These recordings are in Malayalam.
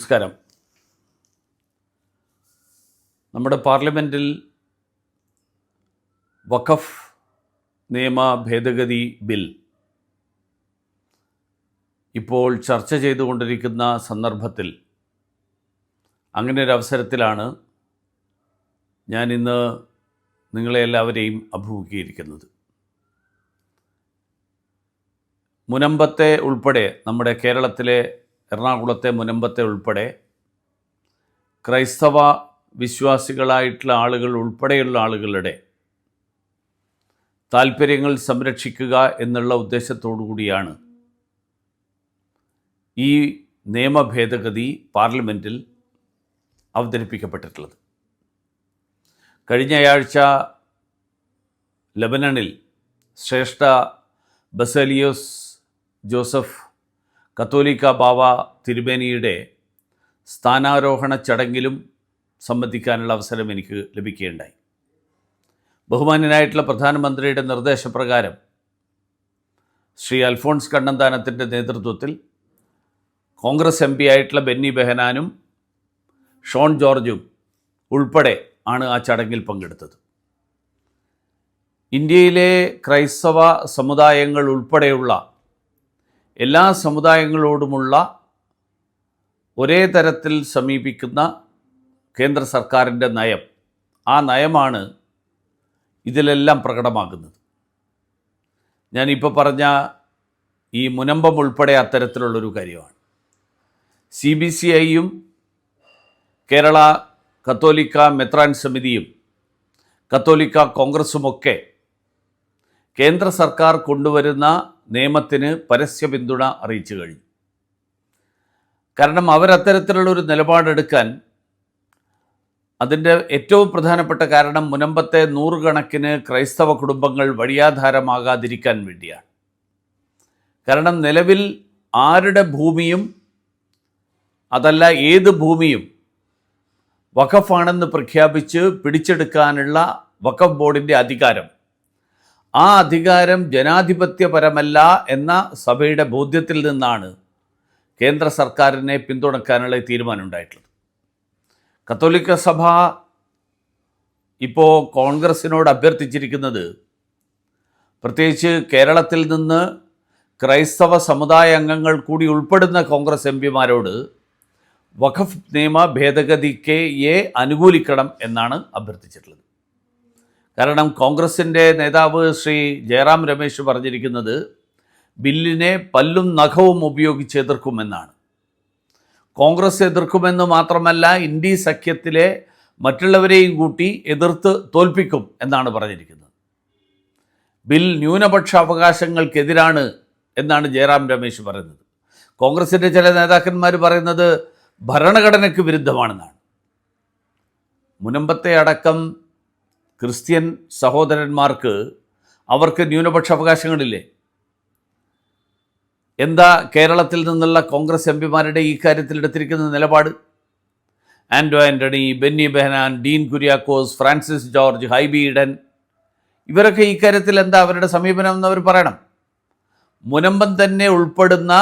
നമസ്കാരം. നമ്മുടെ പാർലമെന്റിൽ വഖഫ് നിയമ ഭേദഗതി ബിൽ ഇപ്പോൾ ചർച്ച ചെയ്തുകൊണ്ടിരിക്കുന്ന സന്ദർഭത്തിൽ അങ്ങനെ ഒരു അവസരത്തിലാണ് ഞാൻ ഇന്ന് നിങ്ങളെ എല്ലാവരെയും അഭിമുഖീകരിക്കുന്നത്. മുനമ്പത്തെ ഉൾപ്പെടെ നമ്മുടെ കേരളത്തിലെ എറണാകുളത്തെ മുനമ്പത്തെ ഉൾപ്പെടെ ക്രൈസ്തവ വിശ്വാസികളായിട്ടുള്ള ആളുകൾ ഉൾപ്പെടെയുള്ള ആളുകളുടെ താല്പര്യങ്ങൾ സംരക്ഷിക്കുക എന്നുള്ള ഉദ്ദേശത്തോടു കൂടിയാണ് ഈ നിയമ ഭേദഗതി പാർലമെന്റിൽ അവതരിപ്പിക്കപ്പെട്ടിട്ടുള്ളത്. കഴിഞ്ഞയാഴ്ച ലബനണിൽ ശ്രേഷ്ഠ ബസേലിയോസ് ജോസഫ് കത്തോലിക്ക ബാവ തിരുമേനിയുടെ സ്ഥാനാരോഹണ ചടങ്ങിലും സംബന്ധിക്കാനുള്ള അവസരം എനിക്ക് ലഭിക്കുകയുണ്ടായി. ബഹുമാന്യനായിട്ടുള്ള പ്രധാനമന്ത്രിയുടെ നിർദ്ദേശപ്രകാരം ശ്രീ അൽഫോൺസ് കണ്ണന്താനത്തിന്റെ നേതൃത്വത്തിൽ കോൺഗ്രസ് എം പി ആയിട്ടുള്ള ബെന്നി ബെഹനാനും ഷോൺ ജോർജും ഉൾപ്പെടെ ആണ് ആ ചടങ്ങിൽ പങ്കെടുത്തത്. ഇന്ത്യയിലെ ക്രൈസ്തവ സമുദായങ്ങൾ ഉൾപ്പെടെയുള്ള എല്ലാ സമുദായങ്ങളോടുമുള്ള ഒരേ തരത്തിൽ സമീപിക്കുന്ന കേന്ദ്ര സർക്കാരിന്റെ നയം. ആ നയമാണ് ഇതിലെല്ലാം പ്രകടമാകുന്നത്. ഞാനിപ്പോൾ പറഞ്ഞ ഈ മുനമ്പം ഉൾപ്പെടെ അത്തരത്തിലുള്ളൊരു കാര്യമാണ്. സി ബി സി ഐയും കേരള കത്തോലിക്ക മെത്രാൻ സമിതിയും കത്തോലിക്ക കോൺഗ്രസുമൊക്കെ കേന്ദ്ര സർക്കാർ കൊണ്ടുവരുന്ന നിയമത്തിന് പരസ്യ പിന്തുണ അറിയിച്ചു കഴിഞ്ഞു. കാരണം അവരത്തരത്തിലുള്ളൊരു നിലപാടെടുക്കാൻ അതിന്റെ ഏറ്റവും പ്രധാനപ്പെട്ട കാരണം മുനമ്പത്തെ നൂറുകണക്കിന് ക്രൈസ്തവ കുടുംബങ്ങൾ വഴിയാധാരമാകാതിരിക്കാൻ വേണ്ടിയാണ്. കാരണം നിലവിൽ ആരുടെ ഭൂമിയും അതല്ല ഏത് ഭൂമിയും വഖഫാണെന്ന് പ്രഖ്യാപിച്ച് പിടിച്ചെടുക്കാനുള്ള വഖഫ് ബോർഡിന്റെ അധികാരം ആ അധികാരം ജനാധിപത്യപരമല്ല എന്ന സഭയുടെ ബോധ്യത്തിൽ നിന്നാണ് കേന്ദ്ര സർക്കാരിനെ പിന്തുണക്കാനുള്ള തീരുമാനമുണ്ടായിട്ടുള്ളത് കത്തോലിക്ക സഭ ഇപ്പോൾ കോൺഗ്രസിനോട് അഭ്യർത്ഥിച്ചിരിക്കുന്നത് പ്രത്യേകിച്ച് കേരളത്തിൽ നിന്ന് ക്രൈസ്തവ സമുദായ അംഗങ്ങൾ കൂടി ഉൾപ്പെടുന്ന കോൺഗ്രസ് എം പിമാരോട് വഖഫ് നിയമ ഭേദഗതിക്ക് എ അനുകൂലിക്കണം എന്നാണ് അഭ്യർത്ഥിച്ചിട്ടുള്ളത്. കാരണം കോൺഗ്രസിന്റെ നേതാവ് ശ്രീ ജയറാം രമേശ് പറഞ്ഞിരിക്കുന്നത് ബില്ലിനെ പല്ലും നഖവും ഉപയോഗിച്ച് എതിർക്കുമെന്നാണ്. കോൺഗ്രസ് എതിർക്കുമെന്ന് മാത്രമല്ല ഇന്ത്യ സഖ്യത്തിലെ മറ്റുള്ളവരെയും കൂട്ടി എതിർത്ത് തോൽപ്പിക്കും എന്നാണ് പറഞ്ഞിരിക്കുന്നത്. ബിൽ ന്യൂനപക്ഷ അവകാശങ്ങൾക്കെതിരാണ് എന്നാണ് ജയറാം രമേശ് പറയുന്നത്. കോൺഗ്രസിന്റെ ചില നേതാക്കന്മാർ പറയുന്നത് ഭരണഘടനയ്ക്ക് വിരുദ്ധമാണെന്നാണ്. മുനമ്പത്തെ അടക്കം ക്രിസ്ത്യൻ സഹോദരന്മാർക്ക് അവർക്ക് ന്യൂനപക്ഷ അവകാശങ്ങളില്ലേ എന്താ കേരളത്തിൽ നിന്നുള്ള കോൺഗ്രസ് എം പിമാരുടെ ഈ കാര്യത്തിൽ എടുത്തിരിക്കുന്ന നിലപാട്? ആൻഡോ ആന്റണി ബെന്നി ബെഹനാൻ ഡീൻ കുര്യാക്കോസ് ഫ്രാൻസിസ് ജോർജ് ഹൈബി ഈഡൻ ഇവരൊക്കെ ഈ കാര്യത്തിൽ എന്താ അവരുടെ സമീപനം എന്ന് അവർ പറയണം? മുനമ്പം തന്നെ ഉൾപ്പെടുന്ന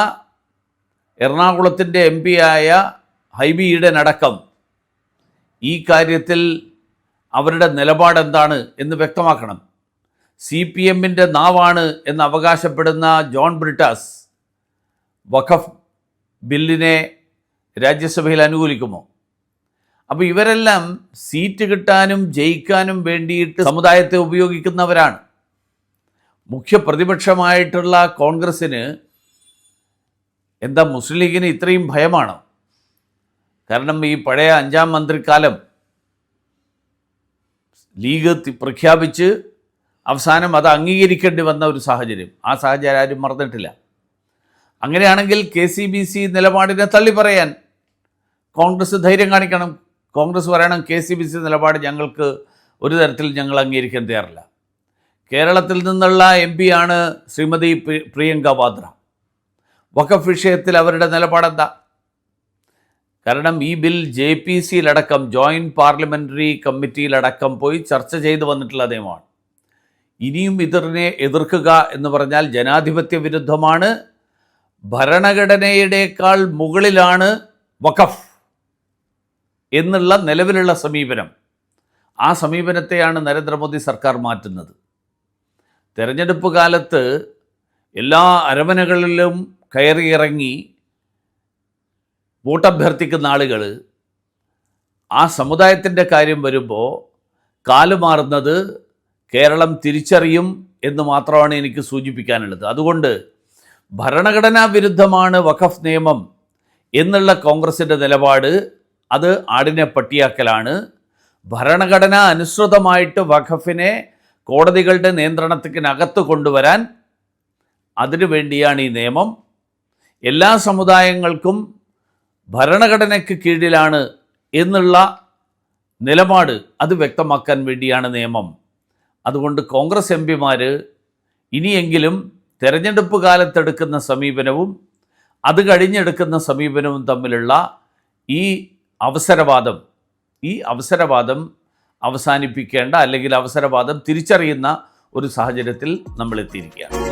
എറണാകുളത്തിന്റെ എം പി ആയ ഹൈബി ഈഡൻ അടക്കം ഈ കാര്യത്തിൽ അവരുടെ നിലപാട് എന്താണ് എന്ന് വ്യക്തമാക്കണം. സി പി എമ്മിന്റെ നാവാണ് എന്ന് അവകാശപ്പെടുന്ന ജോൺ ബ്രിട്ടാസ് വഖഫ് ബില്ലിനെ രാജ്യസഭയിൽ അനുകൂലിക്കുമോ? അപ്പോൾ ഇവരെല്ലാം സീറ്റ് കിട്ടാനും ജയിക്കാനും വേണ്ടിയിട്ട് സമുദായത്തെ ഉപയോഗിക്കുന്നവരാണ്. മുഖ്യ പ്രതിപക്ഷമായിട്ടുള്ള കോൺഗ്രസ്സിന് എന്താ മുസ്ലിം ലീഗിന് ഇത്രയും ഭയമാണോ? കാരണം ഈ പഴയ അഞ്ചാം മന്ത്രിക്കാലം ലീഗ് പ്രഖ്യാപിച്ച് അവസാനം അത് അംഗീകരിക്കേണ്ടി വന്ന ഒരു സാഹചര്യം. ആ സാഹചര്യം ആരും മറന്നിട്ടില്ല. അങ്ങനെയാണെങ്കിൽ കെ സി ബി സി നിലപാടിനെ തള്ളി പറയാൻ കോൺഗ്രസ് ധൈര്യം കാണിക്കണം. കോൺഗ്രസ് പറയണം കെ സി ബി സി നിലപാട് ഞങ്ങൾക്ക് ഒരു തരത്തിൽ ഞങ്ങൾ അംഗീകരിക്കാൻ തയ്യാറില്ല. കേരളത്തിൽ നിന്നുള്ള എം ആണ് ശ്രീമതി പ്രിയങ്ക വാദ്ര. വഖഫ് വിഷയത്തിൽ അവരുടെ നിലപാടെന്താ? കാരണം ഈ ബിൽ ജെ പി സിയിലടക്കം ജോയിന്റ് പാർലമെന്ററി കമ്മിറ്റിയിലടക്കം പോയി ചർച്ച ചെയ്തു വന്നിട്ടുള്ള നിയമമാണ് ഇനിയും ഇതിനെ എതിർക്കുക എന്ന് പറഞ്ഞാൽ ജനാധിപത്യ വിരുദ്ധമാണ്. ഭരണഘടനയുടേക്കാൾ മുകളിലാണ് വഖഫ് എന്നുള്ള നിലവിലുള്ള സമീപനം. ആ സമീപനത്തെയാണ് നരേന്ദ്രമോദി സർക്കാർ മാറ്റുന്നത്. തെരഞ്ഞെടുപ്പ് കാലത്ത് എല്ലാ അരമനകളിലും കയറിയിറങ്ങി വോട്ടഭ്യർത്ഥിക്കുന്ന ആളുകൾ ആ സമുദായത്തിന്റെ കാര്യം വരുമ്പോൾ കാലുമാറുന്നത് കേരളം തിരിച്ചറിയും എന്ന് മാത്രമാണ് എനിക്ക് സൂചിപ്പിക്കാനുള്ളത്. അതുകൊണ്ട് ഭരണഘടനാ വിരുദ്ധമാണ് വഖഫ് നിയമം എന്നുള്ള കോൺഗ്രസിന്റെ നിലപാട് അത് ആടിനെ പട്ടിയാക്കലാണ്. ഭരണഘടന അനുസൃതമായിട്ട് വഖഫിനെ കോടതികളുടെ നിയന്ത്രണത്തിനകത്ത് കൊണ്ടുവരാൻ അതിനു വേണ്ടിയാണ് ഈ നിയമം. എല്ലാ സമുദായങ്ങൾക്കും ഭരണഘടനയ്ക്ക് കീഴിലാണ് എന്നുള്ള നിലപാട് അത് വ്യക്തമാക്കാൻ വേണ്ടിയാണ് നിയമം. അതുകൊണ്ട് കോൺഗ്രസ് എം പിമാർ ഇനിയെങ്കിലും തെരഞ്ഞെടുപ്പ് കാലത്തെടുക്കുന്ന സമീപനവും അത് കഴിഞ്ഞെടുക്കുന്ന സമീപനവും തമ്മിലുള്ള ഈ അവസരവാദം ഈ അവസരവാദം അവസാനിപ്പിക്കേണ്ട അല്ലെങ്കിൽ അവസരവാദം തിരിച്ചറിയുന്ന ഒരു സാഹചര്യത്തിൽ നമ്മൾ എത്തിയിരിക്കുകയാണ്